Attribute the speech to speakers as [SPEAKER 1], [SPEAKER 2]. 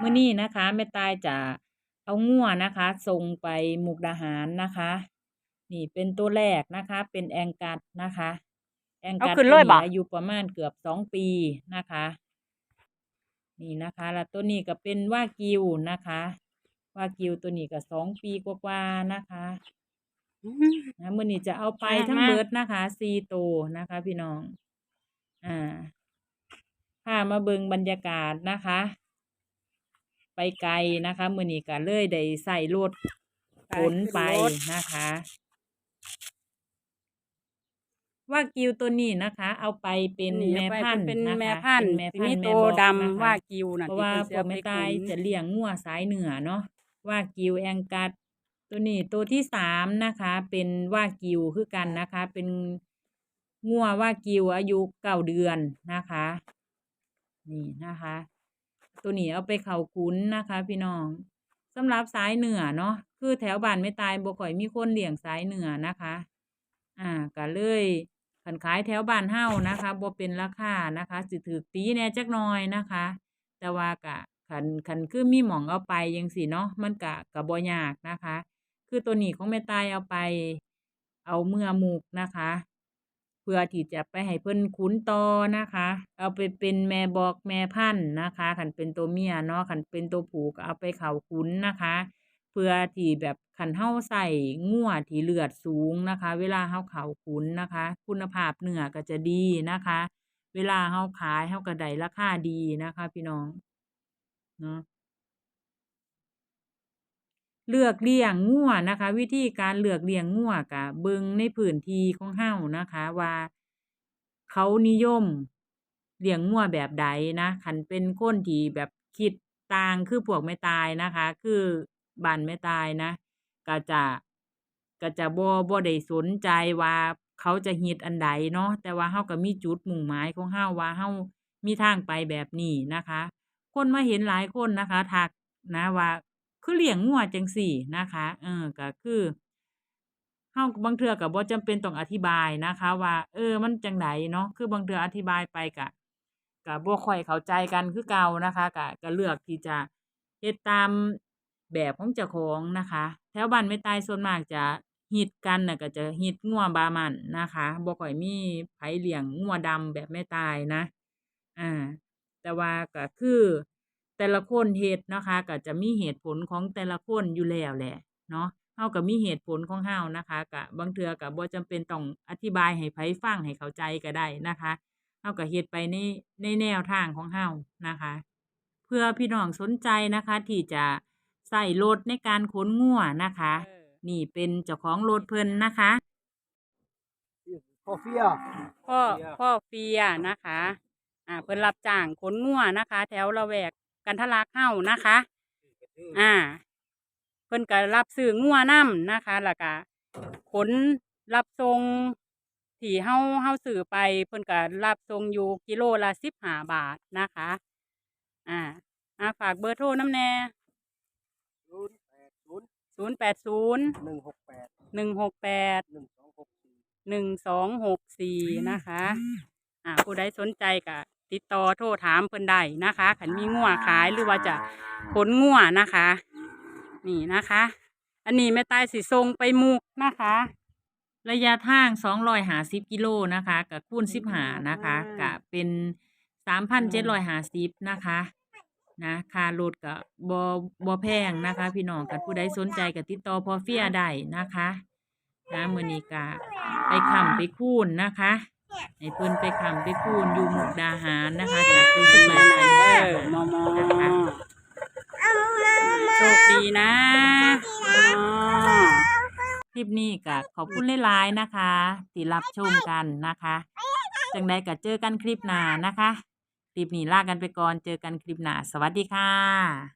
[SPEAKER 1] มื้อนี้นะคะแม่ตายจะเอางัวนะคะ ส่งไปมุกดาหารนะคะ นี่เป็นตัวแรกนะคะ เป็นแองกัดนะคะ แองกัด
[SPEAKER 2] เอาขึ้นเลยบ่
[SPEAKER 1] ตัวอายุประมาณเกือบสองปีนะคะ นี่นะคะ แล้วตัวนี้ก็เป็นว่ากิวนะคะ ว่ากิวตัวนี้ก็สองปีกว่าๆนะคะ นะมื่อนี้จะเอาไป
[SPEAKER 2] มา
[SPEAKER 1] ทั้ง
[SPEAKER 2] มา
[SPEAKER 1] เบิดนะคะซีโตวนะคะ พี่น้อง อ่าพามาเบิงบรรยากาศนะคะ ไปไกลนะคะ มื่อนี้ก็เลยได้ใส่รถขนไปนะคะ ว่ากิวตัวนี้นะคะ เอาไปเป็น
[SPEAKER 2] นี่
[SPEAKER 1] แม่
[SPEAKER 2] เอาไป
[SPEAKER 1] พันธุ์
[SPEAKER 2] เป็น
[SPEAKER 1] นะคะ
[SPEAKER 2] แม่พันธุ์
[SPEAKER 1] เป็
[SPEAKER 2] ที
[SPEAKER 1] แม่
[SPEAKER 2] นี้
[SPEAKER 1] พันธุ์
[SPEAKER 2] โต
[SPEAKER 1] แม่บอก
[SPEAKER 2] ดำ
[SPEAKER 1] นะคะ
[SPEAKER 2] ว่ากิวน่ะ
[SPEAKER 1] เพราะว่า
[SPEAKER 2] ที่
[SPEAKER 1] พว
[SPEAKER 2] เพิ่
[SPEAKER 1] ก
[SPEAKER 2] น
[SPEAKER 1] แม่
[SPEAKER 2] สิ
[SPEAKER 1] ตาย
[SPEAKER 2] เอาไปขุน
[SPEAKER 1] จะเลี้ยงงัวสายเหนือเนาะว่ากิวแองกัดตัวนี้ตัวที่สามนะคะ เป็นว่ากิวคือกันนะคะ เป็นงัวว่ากิวอายุเก้าเดือนนะคะ นี่นะคะ ตัวนี้เอาไปเข่าขุนนะคะ พี่น้องสำหรับสายเหนือเนาะคือแถวบ้านไม่ตายบ่ค่อยมีคนเลี้ยงสายเหนือนะคะ อ่าก็เลยขันขายแถวบ้านเฮานะคะบ่เป็นราคานะคะสิถือตีแน่จักน่อยนะคะ แต่ว่ากะขันขันคือมีหมองเอาไปยังสิเนาะมันกะกะบ่ยากนะคะ คือตัวนี้ของแม่ตายเอาไป เอาเมื่อมูกนะคะ เพื่อที่จะไปให้เพิ่นขุนต่อนะคะ เอาไปเป็นแม่บอกแม่พันธุ์นะคะขันเป็นตัวเมียเนาะขันเป็นตัวผูกเอาไปเข่าขุนนะคะ เพื่อที่แบบขันเฮาใส่งัวที่เลือดสูงนะคะ เวลาเฮาเข่าขุนนะคะ คุณภาพเนื้อก็จะดีนะคะ เวลาเฮาขายเฮาก็ได้ราคาดีนะคะ พี่น้องเนาะ เลือกเลี้ยงงัวนะคะ วิธีการเลือกเลี้ยงงัวกะเบิงในพื้นที่ของเฮานะคะ ว่า เขานิยมเลี้ยงงัวแบบใดนะคันเป็นคนที่แบบคิดต่างคือพวกแม่ตายนะคะ คือบ้านแม่ตายนะ ก็จะก็จะบ่บ่ได้สนใจว่าเขาจะฮิตอันใดเนาะแต่ว่าเฮาก็มีจุดมุ่งหมายของเฮาว่าเฮามีทางไปแบบนี้นะคะ คนมาเห็นหลายคนนะคะทักนะว่า คือเลี้ยงงัวจังซี่นะคะเออก็คือเฮาบางเทื่อก็บ่จำเป็นต้องอธิบายนะคะ ว่า เออ มันจังไดเนาะคือบางเทื่ออธิบายไปก็ก็บ่ค่อยเข้าใจกันคือเก่านะคะก็ก็เลือกที่จะเฮ็ดตามแบบของเจ้าของนะคะ แถวบ้านแม่ตายส่วนมากจะฮิตกันน่ะก็จะฮิตงัวบามันนะคะบ่ค่อยมีไผเลี้ยงงัวดำแบบแม่ตายนะ อ่า แต่ว่าก็คือ แต่ละคนเฮ็ดนะคะก็จะมีเหตุผลของแต่ละคนอยู่แล้วแหละเนาะเฮาก็มีเหตุผลของเฮานะคะก็บางเทื่อก็บ่จำเป็นต้องอธิบายให้ไผฟังให้เข้าใจก็ได้นะคะเฮาก็เฮ็ดไปในในแนวทางของเฮานะคะ เพื่อพี่น้องสนใจนะคะ ที่จะใส่รถในการขนงัวนะคะ
[SPEAKER 2] เออ
[SPEAKER 1] นี่เป็นเจ้าของรถเพิ่นนะคะ
[SPEAKER 3] พ่อเฟีย
[SPEAKER 2] พ่อพ่อเฟียนะคะ อ่าเพิ่นรับจ้างขนงัวนะคะ แถวละแวก กันทะลักเฮ้านะคะ อ่า เพิ่นก็รับซื้องัวนํนะคะแล้วก็ขนรับส่งที่เฮาเฮาซื้อไป เพิ่นก็รับส่งอยู่กิโลละสิบห้าบาทนะคะ อ่าอ่าฝากเบอร์โทรน้ำแน่
[SPEAKER 3] ศูนย์แปดศูนย์
[SPEAKER 2] ศูนย์แปดศูนย์
[SPEAKER 3] หนึ่งหกแปด
[SPEAKER 2] หนึ่งหกแปด
[SPEAKER 3] หนึ่งสองหกสี่
[SPEAKER 2] หนึ่งสองหกสี่นะคะ อ่าผู้ใดสนใจก็ ติดต่อโทรถามเพิ่นได้นะคะขันมีงัวขายหรือว่าจะขนงัวนะคะ นี่นะคะ อันนี้แม่ตายสิทรงไปมุกนะคะ
[SPEAKER 1] ระยะทาง250กิโลนะคะกับคูณ15นะคะก็เป็น3,750นะคะนะค่ารถก็บ่บ่แพงนะคะ พี่น้องกันผู้ใดสนใจก็ติดต่อพอเฟียได้นะคะนะมื้อนี้ก็ไปค้ำไปคูนนะคะ ให้เพิ่นไปคำไปคูนอยู่มุกดาหารนะคะจากที่สิมาไทย
[SPEAKER 2] เอ
[SPEAKER 1] อ
[SPEAKER 2] อ
[SPEAKER 1] อ
[SPEAKER 2] มอมอ
[SPEAKER 1] นะคะ
[SPEAKER 2] โชคดีนะมอ
[SPEAKER 1] คลิปนี้ก็ขอบคุณหลายๆนะคะที่รับชมกันนะคะจังใดก็เจอกันคลิปหน้านะคะ คลิปนี้ลากันไปก่อนเจอกันคลิปหน้าสวัสดีค่ะ